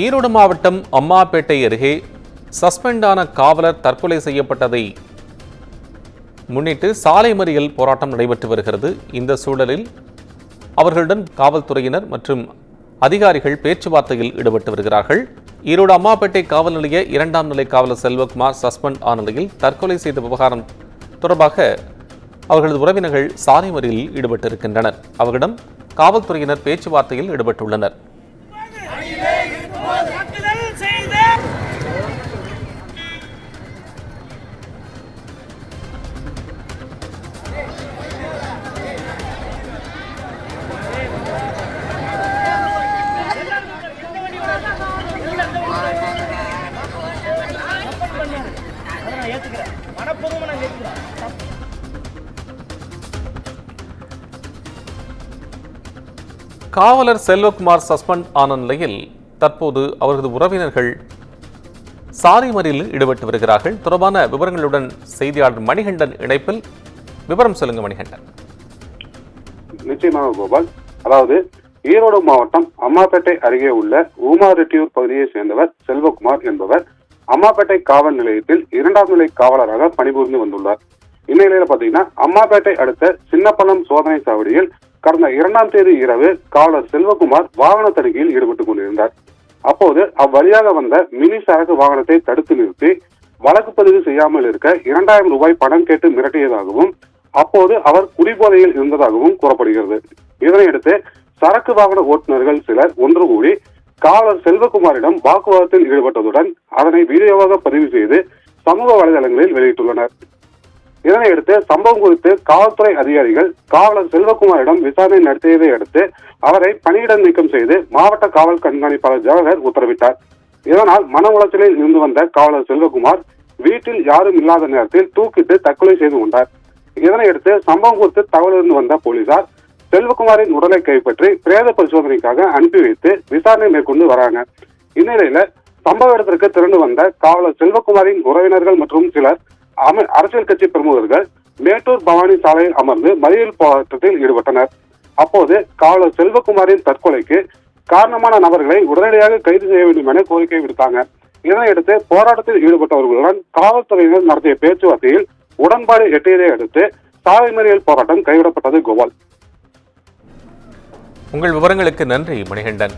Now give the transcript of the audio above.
ஈரோடு மாவட்டம் அம்மாப்பேட்டை அருகே சஸ்பெண்டான காவலர் தற்கொலை செய்யப்பட்டதை முன்னிட்டு சாலை மறியல் போராட்டம் நடைபெற்று வருகிறது. இந்த சூழலில் அவர்களுடன் காவல்துறையினர் மற்றும் அதிகாரிகள் பேச்சுவார்த்தையில் ஈடுபட்டு வருகிறார்கள். ஈரோடு அம்மாப்பேட்டை காவல் நிலைய இரண்டாம் நிலை காவலர் செல்வகுமார் சஸ்பெண்ட் ஆன நிலையில் தற்கொலை செய்த விவகாரம் தொடர்பாக அவர்களது உறவினர்கள் சாலை மறியலில் ஈடுபட்டிருக்கின்றனர். அவர்களிடம் காவல்துறையினர் பேச்சுவார்த்தையில் ஈடுபட்டுள்ளனர். நான் ஏத்துக்கிறேன். மனப்பூர்வமா நான் ஏத்துக்கிறேன். காவலர் செல்வகுமார் சஸ்பெண்ட் ஆன நிலையில் தற்போது அவரது உறவினர்கள் சாலை மறியலில் ஈடுபட்டு வருகிறார்கள். தொடர்பான விவரங்களுடன் செய்தியாளர் மணிகண்டன் இணைப்பில் விவரம் சொல்லுங்க மணிகண்டன். நிச்சயமாக கோபால். அதாவது ஈரோடு மாவட்டம் அம்மாப்பேட்டை அருகே உள்ள ஊமாரெட்டியூர் பகுதியை சேர்ந்தவர் செல்வகுமார் என்பவர் அம்மாப்பேட்டை காவல் நிலையத்தில் இரண்டாம் நிலை காவலராக பணிபுரிந்து வந்துள்ளார். இந்நிலையில பாத்தீங்கன்னா அம்மாப்பேட்டை அடுத்த சின்னப்பள்ளம் சோதனை சாவடியில் கடந்த இரண்டாம் தேதி இரவு காவலர் செல்வகுமார் வாகன தணிக்கையில் ஈடுபட்டுக் கொண்டிருந்தார். அப்போது அவ்வழியாக வந்த மினி சரக்கு வாகனத்தை தடுத்து நிறுத்தி வழக்கு பதிவு செய்யாமல் இருக்க இரண்டாயிரம் ரூபாய் பணம் கேட்டு மிரட்டியதாகவும் அப்போது அவர் குடிபோதையில் இருந்ததாகவும் கூறப்படுகிறது. இதனையடுத்து சரக்கு வாகன ஓட்டுநர்கள் சிலர் ஒன்று கூடி காவலர் செல்வகுமாரிடம் வாக்குவாதத்தில் ஈடுபட்டதுடன் அதனை வீடியோவாக பதிவு செய்து சமூக வலைதளங்களில் வெளியிட்டுள்ளனர். இதனையடுத்து சம்பவம் குறித்து காவல்துறை அதிகாரிகள் காவலர் செல்வகுமாரிடம் விசாரணை நடத்தியதை அடுத்து அவரை பணியிட நீக்கம் செய்து மாவட்ட காவல் கண்காணிப்பாளர் ஜவஹர் உத்தரவிட்டார். இதனால் மன உளைச்சலில் இருந்து வந்த காவலர் செல்வகுமார் வீட்டில் யாரும் இல்லாத நேரத்தில் தூக்கிட்டு தற்கொலை செய்து கொண்டார். இதனையடுத்து சம்பவம் குறித்து தகவல் இருந்து வந்த போலீசார் செல்வகுமாரின் உடலை கைப்பற்றி பிரேத பரிசோதனைக்காக அனுப்பி வைத்து விசாரணை மேற்கொண்டு வராங்க. இந்நிலையில சம்பவ இடத்திற்கு திரண்டு வந்த காவலர் செல்வகுமாரின் உறவினர்கள் மற்றும் சிலர் அம- அரசியல் கட்சி பிரமுகர்கள் மேட்டூர் பவானி சாலையில் அமர்ந்து மறியல் போராட்டத்தில் ஈடுபட்டனர். அப்போது காவலர் செல்வகுமாரின் தற்கொலைக்கு காரணமான நபர்களை உடனடியாக கைது செய்ய வேண்டும் என கோரிக்கை விடுத்தாங்க. இதனையடுத்து போராட்டத்தில் ஈடுபட்டவர்களுடன் காவல்துறையினர் நடத்திய பேச்சுவார்த்தையில் உடன்பாடு எட்டியதை அடுத்து சாலை மறியல் போராட்டம் கைவிடப்பட்டது கோபால். உங்கள் விவரங்களுக்கு நன்றி மணிகண்டன்.